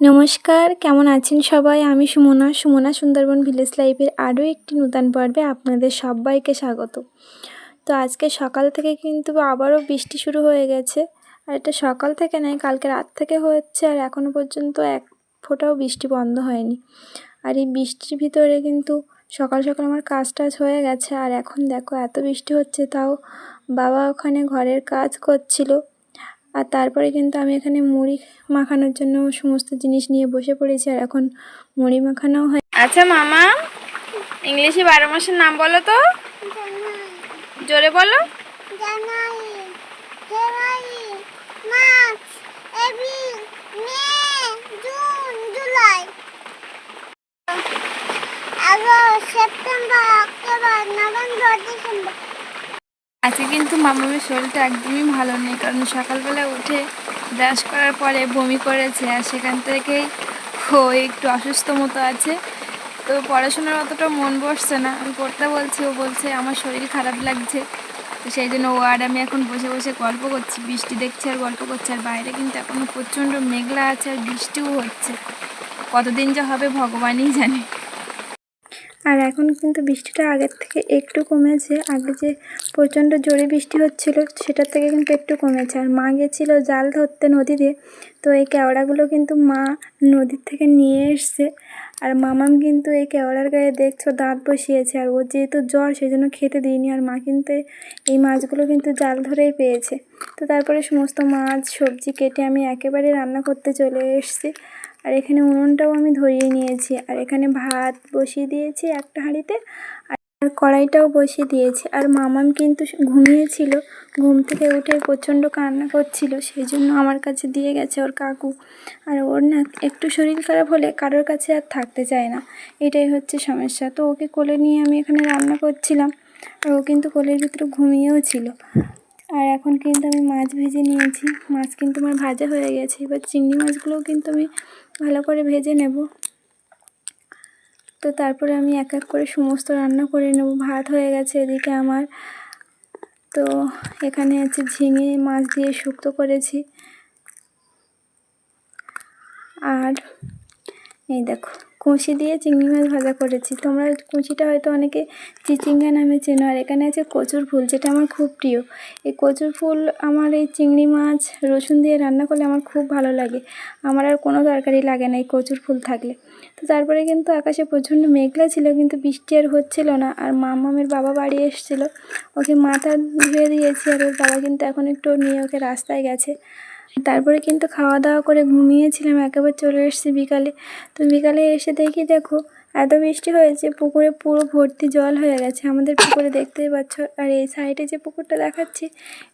নমস্কার, কেমন আছেন সবাই? আমি সুমনা সুমনা সুন্দরবন ভিলেজ লাইফের আরও একটি নূতন পর্বে আপনাদের সবাইকে স্বাগত। তো আজকে সকাল থেকে কিন্তু আবারও বৃষ্টি শুরু হয়ে গেছে। আর এটা সকাল থেকে নয়, কালকে রাত থেকে হচ্ছে আর এখনও পর্যন্ত এক ফোঁটাও বৃষ্টি বন্ধ হয়নি। আর এই বৃষ্টির ভিতরে কিন্তু সকাল সকাল আমার কাজ টাজ হয়ে গেছে। আর এখন দেখো এত বৃষ্টি হচ্ছে, তাও বাবা ওখানে ঘরের কাজ করছিল। আর তারপরে কিন্তু আমি এখানে মুড়ি মাখানোর জন্য সমস্ত জিনিস নিয়ে বসে পড়েছি আর এখন মুড়ি মাখানো হয়। আচ্ছা মামা ইংলিশে বারো মাসের নাম বলো তো। জোরে বলো। January February March April May June July. August September October November December. আজকে কিন্তু মামামের শরীরটা একদমই ভালো নেই, কারণ সকালবেলা উঠে ব্রাশ করার পরে বমি করেছে আর সেখান থেকেই ও একটু অসুস্থ মতো আছে। তো পড়াশোনার অতটা মন বসছে না। আমি পড়তে বলছি, ও বলছে আমার শরীর খারাপ লাগছে। তো সেই জন্য ও আর আমি এখন বসে বসে গল্প করছি। বৃষ্টি দেখছি আর গল্প করছি, আর বাইরে কিন্তু এখনও প্রচণ্ড মেঘলা আছে আর বৃষ্টিও হচ্ছে। কতদিন যে হবে ভগবানই জানে। আর এখন কিন্তু বৃষ্টিটা আগের থেকে একটু কমেছে। আগে যে প্রচণ্ড জোরে বৃষ্টি হচ্ছিল, সেটার থেকে কিন্তু একটু কমেছে। আর মা গেছিল জাল ধরতে নদীতে, তো এই কেওড়াগুলো কিন্তু মা নদীর থেকে নিয়ে এসছে। আর মামাম কিন্তু এই কেওড়ার গায়ে দেখছ দাঁত বসিয়েছে। আর ওর যেহেতু জ্বর সেই জন্য খেতে দিইনি। আর মা কিন্তু এই মাছগুলো কিন্তু জাল ধরেই পেয়েছে। তো তারপরে সমস্ত মাছ, সবজি কেটে আমি একেবারে রান্না করতে চলে এসেছি। আর এখানে উনুনটাও আমি ধরিয়ে নিয়েছি। আর এখানে ভাত বসিয়ে দিয়েছি একটা হাঁড়িতে আর কড়াইটাও বসিয়ে দিয়েছি। আর মামাম কিন্তু ঘুমিয়েছিল। ঘুম থেকে উঠে প্রচণ্ড কান্না করছিল। সেই জন্য আমার কাছে দিয়ে গেছে ওর কাকু। আর ওর না একটু শরীর খারাপ হলে কারোর কাছে আর থাকতে চায় না। এটাই হচ্ছে সমস্যা। তো ওকে কোলে নিয়ে আমি এখানে রান্না করছিলাম। আর ও কিন্তু কোলের ভিতরে ঘুমিয়েও ছিল। আর এখন কিন্তু আমি মাছ ভেজে নিয়েছি। মাছ কিন্তু আমার ভাজা হয়ে গেছে। এবার চিংড়ি মাছগুলোও কিন্তু আমি ভালো করে ভেজে নেব। তো তারপরে আমি এক এক করে সমস্ত রান্না করে নেব। ভাত হয়ে গেছে এদিকে আমার। তো এখানে আছে ঝিঙে মাছ দিয়ে শুক্তো করেছি। আর এই দেখো কুঁচি দিয়ে চিংড়ি মাছ ভাজা করেছি। তোমরা কুঁচিটা হয়তো অনেকে চিচিঙ্গা নামে চেনো, আর এখানে আছে কচুর ফুল, যেটা আমার খুব প্রিয়। এই কচুর ফুল আমার এই চিংড়ি মাছ রসুন দিয়ে রান্না করলে আমার খুব ভালো লাগে। আমার আর কোনো তরকারি লাগে না এই কচুর ফুল থাকলে। তো তারপরে কিন্তু আকাশে প্রচণ্ড মেঘলা ছিল, কিন্তু বৃষ্টি আর হচ্ছিল না, আর মামামের বাবা বাড়ি এসেছিল। ওকে মাথা ধুয়ে দিয়েছি আর ওর বাবা কিন্তু এখন একটু নিয়ে ওকে রাস্তায় গেছে। তারপরে কিন্তু খাওয়া দাওয়া করে ঘুমিয়েছিলাম, একেবারে চলে এসেছি বিকালে। তো বিকালে এসে দেখি, দেখো, এত বৃষ্টি হয়েছে, পুকুরে পুরো ভর্তি জল হয়ে গেছে। আমাদের পুকুরে দেখতেই পাচ্ছ, আর এই সাইডে যে পুকুরটা দেখাচ্ছি,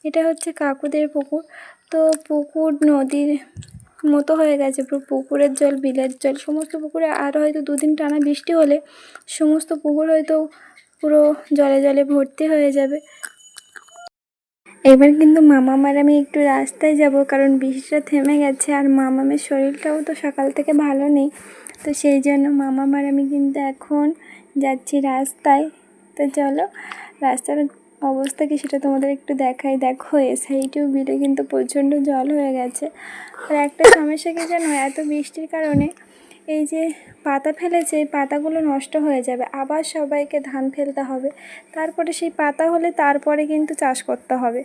এটা হচ্ছে কাকুদের পুকুর। তো পুকুর নদীর মতো হয়ে গেছে, পুরো পুকুরের জল, বিলের জল, সমস্ত পুকুরে আর হয়তো দুদিন টানা বৃষ্টি হলে সমস্ত পুকুর হয়তো পুরো জলে জলে ভর্তি হয়ে যাবে। এবার কিন্তু মামামার আমি একটু রাস্তায় যাব, কারণ বৃষ্টিটা থেমে গেছে আর মামামের শরীরটাও তো সকাল থেকে ভালো নেই। তো সেই জন্য মামামার আমি কিন্তু এখন যাচ্ছি রাস্তায়। তো চলো, রাস্তার অবস্থা কি সেটা তোমাদের একটু দেখাই। দেখো এ সাইডেও বিলে কিন্তু প্রচণ্ড জল হয়ে গেছে। আর একটা সমস্যা কি জানো? এত বৃষ্টির কারণে এই যে পাতা ফেলেছে, এই পাতাগুলো নষ্ট হয়ে যাবে। আবার সবাইকে ধান ফেলতে হবে। তারপরে সেই পাতা হলে তারপরে কিন্তু চাষ করতে হবে।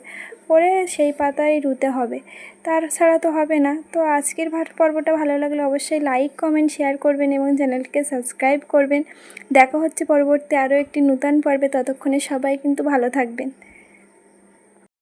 করে সেই পাতাই রুতে হবে। তার ছাড়া তো হবে না। তো আজকের পর্বটা ভালো লাগলে অবশ্যই লাইক কমেন্ট শেয়ার করবেন এবং চ্যানেলকে সাবস্ক্রাইব করবেন। দেখা হচ্ছে পরবর্তী আরও একটি নূতন পর্বে। ততক্ষণে সবাই কিন্তু ভালো থাকবেন।